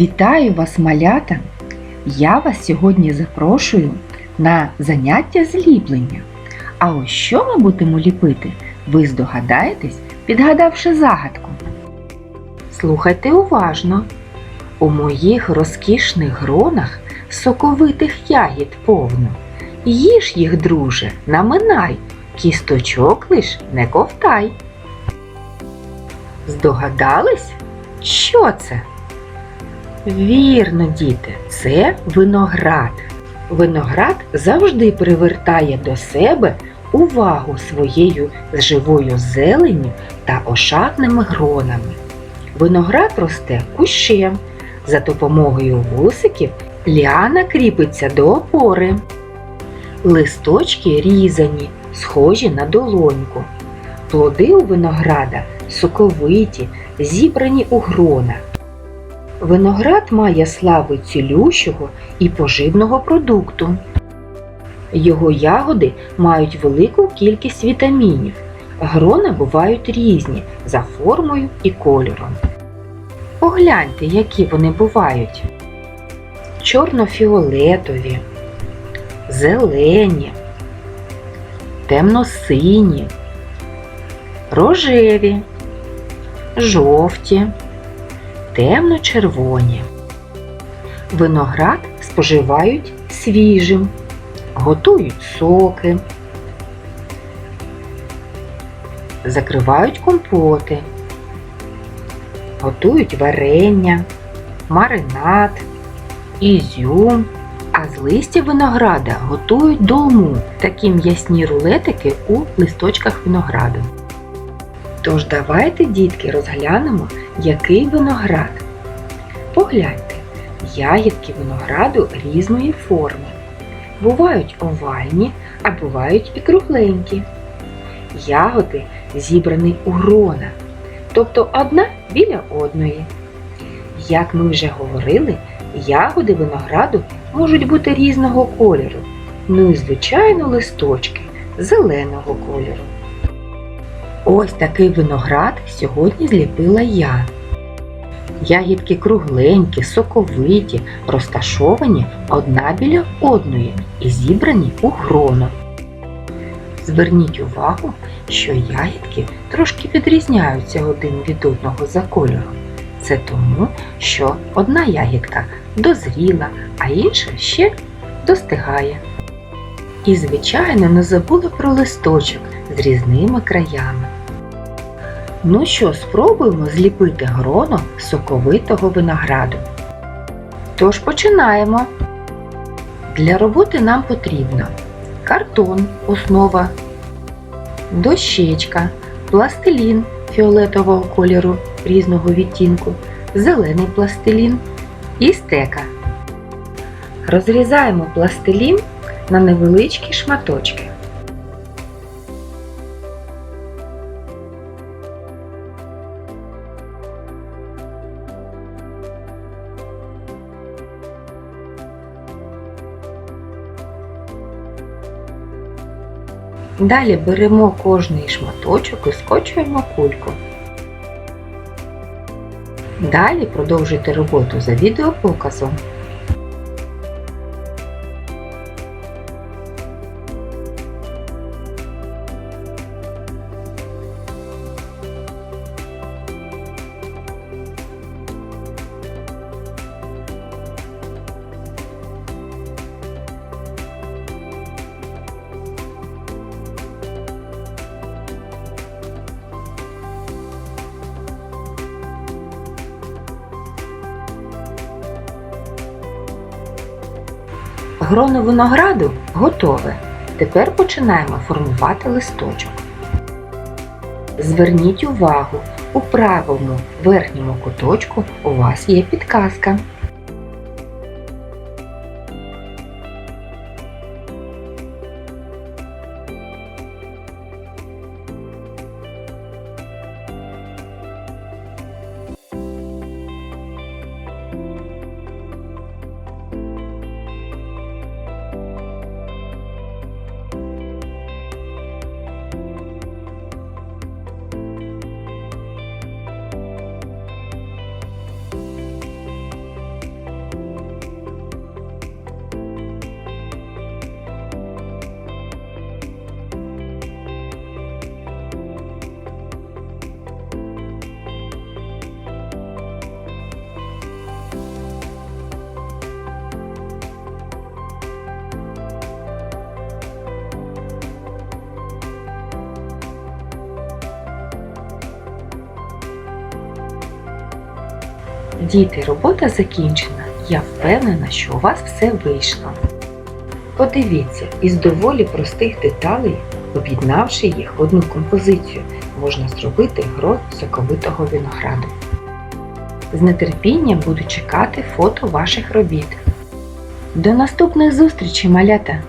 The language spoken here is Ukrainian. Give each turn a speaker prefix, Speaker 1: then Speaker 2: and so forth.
Speaker 1: Вітаю вас, малята! Я вас сьогодні запрошую на заняття зліплення. А ось що ми будемо ліпити, ви здогадаєтесь, підгадавши загадку. Слухайте уважно. У моїх розкішних гронах соковитих ягід повно. Їж їх, друже, наминай, кісточок лиш не ковтай. Здогадались? Що це? Вірно, діти, це виноград. Виноград завжди привертає до себе увагу своєю живою зеленню та ошатними гронами. Виноград росте кущем. За допомогою вусиків ліана кріпиться до опори. Листочки різані, схожі на долоньку. Плоди у винограда соковиті, зібрані у грона. Виноград має славу цілющого і поживного продукту. Його ягоди мають велику кількість вітамінів. Грона бувають різні за формою і кольором. Погляньте, які вони бувають: чорно-фіолетові, зелені, темно-сині, рожеві, жовті, темно-червоні. Виноград споживають свіжим, готують соки, закривають компоти, готують варення, маринад, ізюм, а з листя винограда готують долму, такі м'ясні рулетики у листочках винограду. Тож давайте, дітки, розглянемо, який виноград. Погляньте, ягідки винограду різної форми. Бувають овальні, а бувають і кругленькі. Ягоди зібрані у грона, тобто одна біля одної. Як ми вже говорили, ягоди винограду можуть бути різного кольору, ну і звичайно листочки зеленого кольору. Ось такий виноград сьогодні зліпила я. Ягідки кругленькі, соковиті, розташовані одна біля одної і зібрані у гроно. Зверніть увагу, що ягідки трошки відрізняються один від одного за кольором. Це тому, що одна ягідка дозріла, а інша ще достигає. І, звичайно, не забули про листочок з різними краями. Ну що, спробуємо зліпити гроно соковитого винограду. Тож починаємо. Для роботи нам потрібно картон, основа, дощечка, пластилін фіолетового кольору різного відтінку, зелений пластилін і стека. Розрізаємо пластилін на невеличкі шматочки. Далі беремо кожний шматочок і скочуємо кульку. Далі продовжуйте роботу за відеопоказом. Гроно винограду готове. Тепер починаємо формувати листочок. Зверніть увагу, у правому верхньому куточку у вас є підказка. Діти, робота закінчена. Я впевнена, що у вас все вийшло. Подивіться, із доволі простих деталей, об'єднавши їх в одну композицію, можна зробити грот соковитого винограду. З нетерпінням буду чекати фото ваших робіт. До наступних зустрічей, малята!